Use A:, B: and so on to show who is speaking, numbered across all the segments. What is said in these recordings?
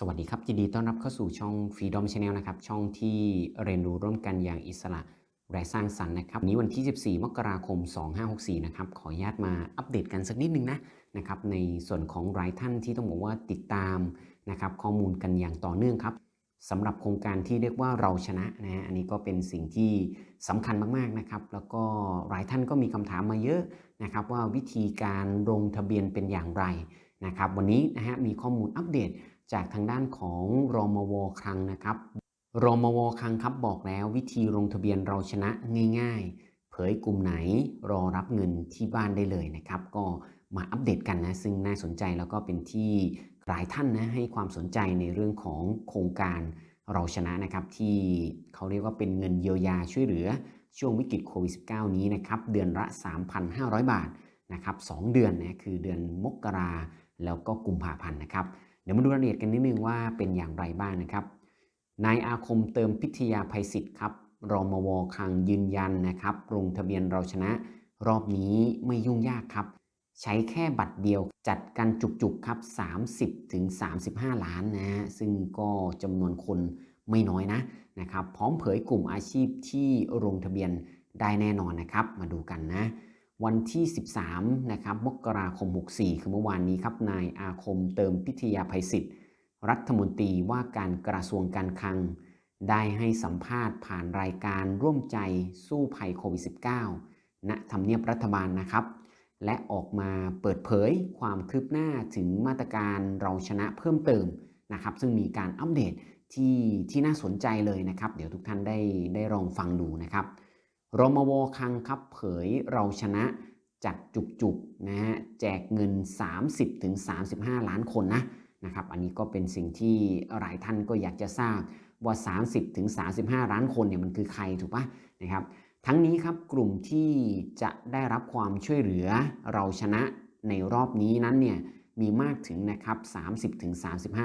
A: สวัสดีครับยินดีต้อนรับเข้าสู่ช่อง Freedom Channel นะครับช่องที่เรียนรู้ร่วมกันอย่างอิสระและสร้างสรรค์นะครับวันนี้วันที่ 14 มกราคม 2564 นะครับขออนุญาตมาอัปเดตกันสักนิดนึงนะนะครับในส่วนของรายท่านที่ต้องบอกว่าติดตามนะครับข้อมูลกันอย่างต่อเนื่องครับสำหรับโครงการที่เรียกว่าเราชนะนะฮะอันนี้ก็เป็นสิ่งที่สำคัญมากๆนะครับ แล้วก็หลายท่านก็มีคำถามมาเยอะนะครับว่าวิธีการลงทะเบียนเป็นอย่างไรนะครับ วันนี้นะฮะมีข้อมูลอัปเดต จากทางด้านของรมวคลังนะครับรมวคลังครับบอกแล้ววิธีลงทะเบียนเราชนะง่าย ๆ เผยกลุ่มไหนรอรับเงินที่บ้านได้เลยนะครับ ก็มาอัปเดตกันนะ ซึ่งน่าสนใจแล้วก็เป็นที่หลายท่านนะให้ความสนใจในเรื่องของโครงการเราชนะนะครับ ที่เขาเรียกว่าเป็นเงินเยียวยาช่วยเหลือ ช่วงวิกฤตโควิด -19 นี้นะครับ เดือนละ 3,500 บาทนะครับ2เดือนนะคือเดือนมกราแล้วก็กุมภาพันธ์นะครับ เดี๋ยวมาดูรายละเอียดกันนิดนึงว่าเป็นอย่างไรบ้างนะครับ นายอาคมเติมพิทยาภัยศิษฐ์ครับรมวคลังยืนยันนะครับลงทะเบียนเราชนะ รอบนี้ไม่ยุ่งยากครับ ใช้แค่บัตรเดียวจัดกันจุกๆครับ30ถึง35 ล้านนะฮะซึ่งก็จำนวนคนไม่น้อยนะนะครับ พร้อมเผยกลุ่มอาชีพที่ลงทะเบียนได้แน่นอนนะครับ มาดูกันนะ วันที่ 13 นะครับมกราคม 64 คือเมื่อวานนี้ครับ นายอาคมเติมพิทยาภัยศิษฐ์รัฐมนตรีว่าการกระทรวงการคลัง ได้ให้สัมภาษณ์ผ่านรายการร่วมใจสู้ภัยโควิด -19 ณทำเนียบรัฐบาลนะครับ และออกมาเปิดเผยความคืบหน้าถึงมาตรการเราชนะเพิ่มเติมนะครับ ซึ่งมีการอัปเดตที่ที่น่าสนใจเลยนะครับ เดี๋ยวทุกท่านได้ได้ลองฟังดูนะครับ รมวคังครับเผยเราชนะจัดจุกๆนะฮะแจกเงิน 30-35 ล้านคนนะนะครับอันนี้ก็เป็นสิ่งที่หลายท่านก็อยากจะทราบว่า 30-35 ล้านคนเนี่ยมันคือใครถูกปะนะครับทั้งนี้ครับกลุ่มที่จะได้รับความช่วยเหลือเราชนะในรอบนี้นั้นเนี่ยมีมากถึงนะครับ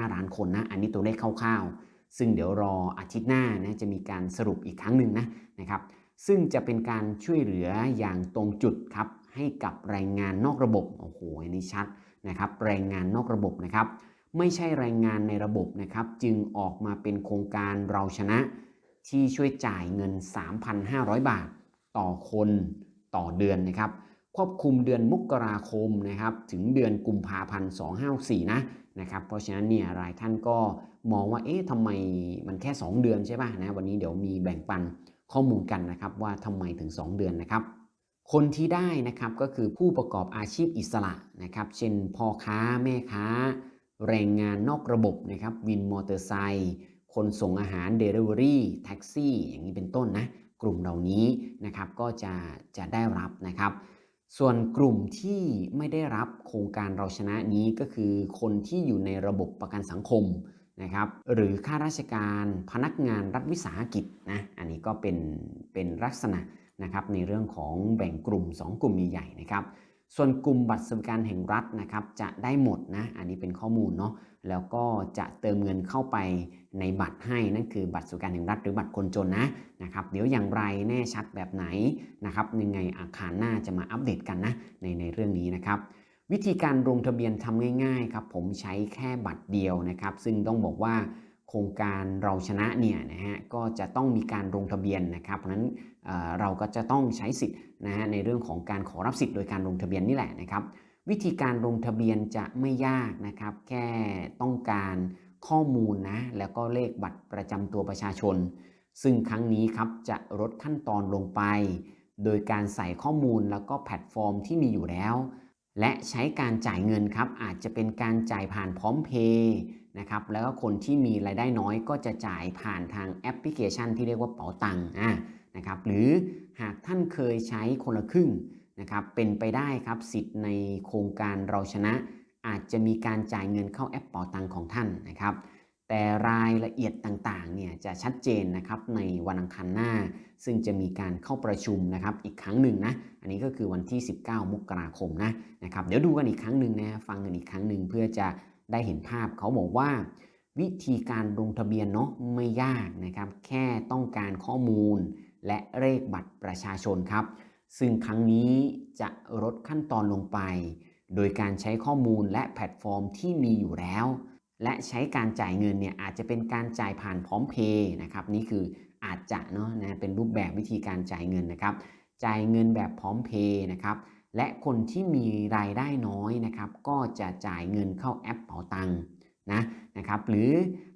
A: 30-35 ล้านคนนะอันนี้ตัวเลขคร่าวๆ ซึ่งเดี๋ยวรออาทิตย์หน้านะจะมีการสรุปอีกครั้งหนึ่งนะนะครับ ซึ่งจะเป็นการช่วยเหลืออย่างตรงจุดครับให้กับแรงงานนอกระบบ โอ้โหอันนี้ชัดนะครับ แรงงานนอกระบบนะครับ ไม่ใช่แรงงานในระบบนะครับ จึงออกมาเป็นโครงการเราชนะ ที่ช่วยจ่ายเงิน 3,500 บาท ต่อคนต่อเดือนนะครับ ควบคุมเดือนมกราคมนะครับ ถึงเดือนกุมภาพันธ์254นะนะครับ เพราะฉะนั้นเนี่ยรายท่านก็มองว่า เอ๊ะทำไมมันแค่ 2 เดือนใช่ป่ะนะ วันนี้เดี๋ยวมีแบ่งปัน ข้อมูลกันนะครับว่าทำไมถึง 2 เดือนนะครับ คนที่ได้นะครับก็คือผู้ประกอบอาชีพอิสระนะครับ เช่นพ่อค้าแม่ค้า แรงงานนอกระบบนะครับวินมอเตอร์ไซค์คนส่งอาหารเดลิเวอรี่แท็กซี่อย่างนี้เป็นต้นนะกลุ่มเหล่านี้นะครับก็จะจะได้รับนะครับ ส่วนกลุ่มที่ไม่ได้รับโครงการเราชนะนี้ก็คือคนที่อยู่ในระบบประกันสังคม นะครับหรือข้าราชการพนักงานรัฐวิสาหกิจนะอันนี้ก็เป็นเป็นลักษณะนะครับในเรื่องของแบ่งกลุ่ม 2 กลุ่มใหญ่ๆนะครับส่วนกลุ่มบัตรสวัสดิการแห่งรัฐนะครับจะได้หมดนะอันนี้เป็นข้อมูลเนาะแล้วก็จะเติมเงินเข้าไปในบัตรให้นั่นคือบัตรสวัสดิการแห่งรัฐหรือบัตรคนจนนะนะครับเดี๋ยวอย่างไรแน่ชัดแบบไหนนะครับยังไงอาคารหน้าจะมาอัปเดตกันนะในในเรื่องนี้นะครับ วิธีการลงทะเบียนทำง่ายๆครับผมใช้แค่บัตรเดียวนะครับ ซึ่งต้องบอกว่าโครงการเราชนะเนี่ยนะฮะก็จะต้องมีการลงทะเบียนนะครับ เพราะนั้นเเราก็จะต้องใช้สิทธิ์นะฮะในเรื่องของการขอรับสิทธิ์โดยการลงทะเบียนนี่แหละนะครับ วิธีการลงทะเบียนจะไม่ยากนะครับ แค่ต้องการข้อมูลนะแล้วก็เลขบัตรประจำตัวประชาชน ซึ่งครั้งนี้ครับจะลดขั้นตอนลงไป โดยการใส่ข้อมูลแล้วก็แพลตฟอร์มที่มีอยู่แล้ว และใช้การจ่ายเงินครับ อาจจะเป็นการจ่ายผ่านพร้อมเพย์นะครับ แล้วก็คนที่มีรายได้น้อยก็จะจ่ายผ่านทางแอปพลิเคชันที่เรียกว่าเป๋าตังค์นะครับ หรือหากท่านเคยใช้คนละครึ่งนะครับ เป็นไปได้ครับสิทธิ์ในโครงการเราชนะ อาจจะมีการจ่ายเงินเข้าแอปเป๋าตังค์ของท่านนะครับ แต่รายละเอียดต่างๆเนี่ยจะชัดเจนนะครับในวันอังคารหน้า ซึ่งจะมีการเข้าประชุมนะครับอีกครั้งหนึ่งนะอันนี้ก็คือวันที่ 19 มกราคมนะนะครับเดี๋ยวดูกันอีกครั้งหนึ่งนะฟังกันอีกครั้งหนึ่งเพื่อจะได้เห็นภาพเขาบอกว่า วิธีการลงทะเบียนเนาะไม่ยากนะครับแค่ต้องการข้อมูล และเลขบัตรประชาชนครับ ซึ่งครั้งนี้จะลดขั้นตอนลงไป โดยการใช้ข้อมูลและแพลตฟอร์มที่มีอยู่แล้ว และใช้การจ่ายเงินเนี่ยอาจจะเป็นการจ่ายผ่านพร้อมเพย์นะครับนี่คืออาจจะเนาะนะเป็นรูปแบบวิธีการจ่ายเงินนะครับ จ่ายเงินแบบพร้อมเพย์นะครับและคนที่มีรายได้น้อยนะครับ ก็จะจ่ายเงินเข้าแอปเป๋าตังค์นะนะครับ หรือ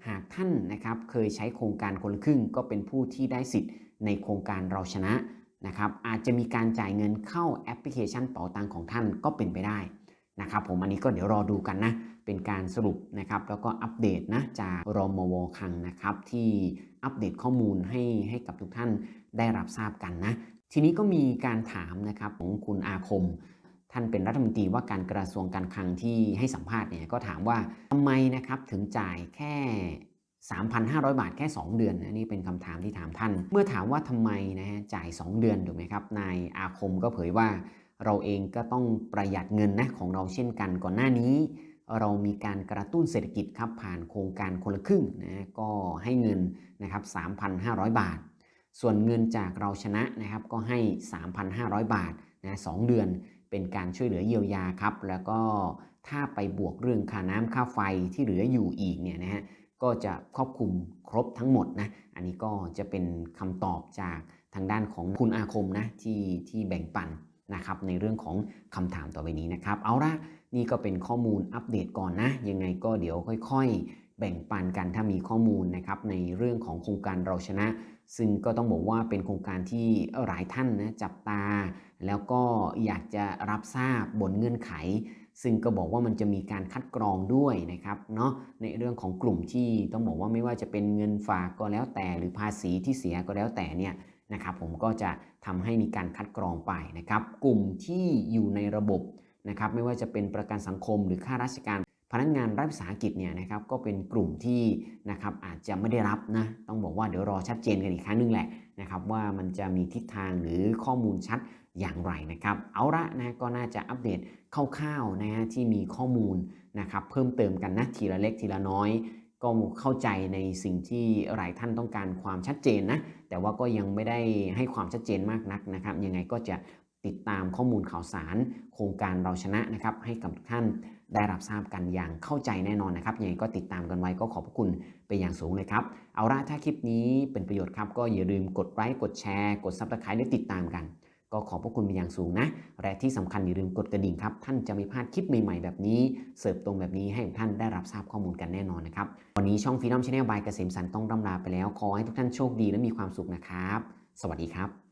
A: หากท่านนะครับเคยใช้โครงการคนละครึ่ง ก็เป็นผู้ที่ได้สิทธิ์ในโครงการเราชนะนะครับ อาจจะมีการจ่ายเงินเข้าแอปพลิเคชันเป๋าตังค์ของท่านก็เป็นไปได้ นะครับผมอันนี้ก็เดี๋ยวรอดูกันนะ เป็นการสรุปนะครับ แล้วก็อัปเดตนะจากรมวคังนะครับ ที่อัปเดตข้อมูลให้ให้กับทุกท่านได้รับทราบกันนะ ทีนี้ก็มีการถามนะครับของคุณอาคม ท่านเป็นรัฐมนตรีว่าการกระทรวงการคลังที่ให้สัมภาษณ์เนี่ยก็ถามว่าทำไมนะครับถึงจ่ายแค่3,500 บาทแค่ 2 เดือนนะนี่เป็นคำถามที่ถามท่าน เมื่อถามว่าทำไมนะฮะจ่าย 2 เดือนถูกไหมครับนายอาคมก็เผยว่า เราเองก็ต้องประหยัดเงินนะของเราเช่นกันก่อนหน้านี้ เรามีการกระตุ้นเศรษฐกิจครับผ่านโครงการคนละครึ่งนะก็ให้เงินนะครับ 3,500 บาท ส่วนเงินจากเราชนะนะครับก็ให้ 3,500 บาทนะสองเดือนเป็นการช่วยเหลือเยียวยาครับ แล้วก็ถ้าไปบวกเรื่องค่าน้ำค่าไฟที่เหลืออยู่อีกเนี่ยนะฮะก็จะครอบคลุมครบทั้งหมดนะ อันนี้ก็จะเป็นคำตอบจากทางด้านของคุณอาคมนะที่ที่แบ่งปัน นะครับในเรื่องของคำถามต่อไปนี้นะครับ เอาละนี่ก็เป็นข้อมูลอัปเดตก่อนนะ ยังไงก็เดี๋ยวค่อยๆ แบ่งปันกันถ้ามีข้อมูลนะครับในเรื่องของโครงการเราชนะ ซึ่งก็ต้องบอกว่าเป็นโครงการที่หลายท่านนะจับตา แล้วก็อยากจะรับทราบบนเงื่อนไข ซึ่งก็บอกว่ามันจะมีการคัดกรองด้วยนะครับเนาะในเรื่องของกลุ่มที่ต้องบอกว่าไม่ว่าจะเป็นเงินฝากก็แล้วแต่หรือภาษีที่เสียก็แล้วแต่เนี่ย นะครับผมก็จะทำให้มีการคัดกรองไปนะครับ กลุ่มที่อยู่ในระบบนะครับไม่ว่าจะเป็นประกันสังคมหรือข้าราชการพนักงานรัฐวิสาหกิจเนี่ยนะครับก็เป็นกลุ่มที่นะครับอาจจะไม่ได้รับนะต้องบอกว่าเดี๋ยวรอชัดเจนกันอีกครั้งหนึงแหละนะครับว่ามันจะมีทิศทางหรือข้อมูลชัดอย่างไรนะครับเอาละนะก็น่าจะอัปเดตคร่าวๆนะฮะที่มีข้อมูลนะครับเพิ่มเติมกันนะทีละเล็กทีละน้อย ก็เข้าใจในสิ่งที่หลายท่านต้องการความชัดเจนนะ แต่ว่าก็ยังไม่ได้ให้ความชัดเจนมากนักนะครับ ยังไงก็จะติดตามข้อมูลข่าวสาร โครงการเราชนะนะครับ ให้กับทุกท่านได้รับทราบกันอย่างเข้าใจแน่นอนนะครับ ยังไงก็ติดตามกันไว้ก็ขอบพระคุณไปอย่างสูงเลยครับ เอาละถ้าคลิปนี้เป็นประโยชน์ครับ ก็อย่าลืมกดไลค์กดแชร์ กดซับสไครต์ได้ติดตามกัน ก็ขอบพระคุณเป็นอย่างสูงนะ และที่สำคัญอย่าลืมกดกระดิ่งครับ ท่านจะไม่พลาดคลิปใหม่ๆ แบบนี้ เสิร์ฟตรงแบบนี้ให้ท่านได้รับทราบข้อมูลกันแน่นอนนะครับ วันนี้ช่องฟีดอมชาแนลบายเกษมสันต์ต้องร่ำลาไปแล้ว ขอให้ทุกท่านโชคดีและมีความสุขนะครับ สวัสดีครับ